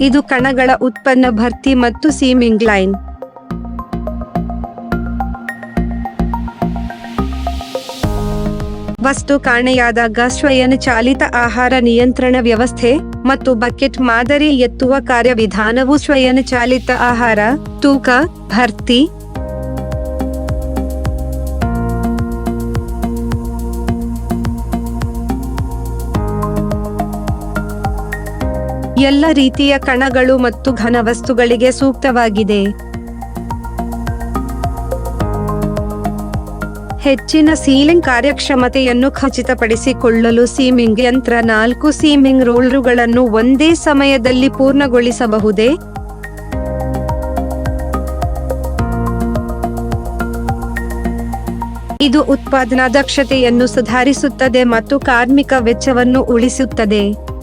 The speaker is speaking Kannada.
ಇದು ಕಣಗಳ ಉತ್ಪನ್ನ ಭರ್ತಿ ಮತ್ತು ಸೀಮಿಂಗ್ ಲೈನ್. ವಸ್ತು ಕಾಣೆಯಾದಾಗ ಸ್ವಯಂಚಾಲಿತ ಆಹಾರ ನಿಯಂತ್ರಣ ವ್ಯವಸ್ಥೆ ಮತ್ತು ಬಕೆಟ್ ಮಾದರಿ ಎತ್ತುವ ಕಾರ್ಯವಿಧಾನವು ಸ್ವಯಂಚಾಲಿತ ಆಹಾರ, ತೂಕ, ಭರ್ತಿ ಎಲ್ಲ ರೀತಿಯ ಕಣಗಳು ಮತ್ತು ಘನ ವಸ್ತುಗಳಿಗೆ ಸೂಕ್ತವಾಗಿದೆ. ಹೆಚ್ಚಿನ ಸೀಲಿಂಗ್ ಕಾರ್ಯಕ್ಷಮತೆಯನ್ನು ಖಚಿತಪಡಿಸಿಕೊಳ್ಳಲು ಸೀಮಿಂಗ್ ಯಂತ್ರ ನಾಲ್ಕು ಸೀಮಿಂಗ್ ರೋಲರುಗಳನ್ನು ಒಂದೇ ಸಮಯದಲ್ಲಿ ಪೂರ್ಣಗೊಳಿಸಬಹುದೇ? ಇದು ಉತ್ಪಾದನಾ ದಕ್ಷತೆಯನ್ನು ಸುಧಾರಿಸುತ್ತದೆ ಮತ್ತು ಕಾರ್ಮಿಕ ವೆಚ್ಚವನ್ನು ಉಳಿಸುತ್ತದೆ.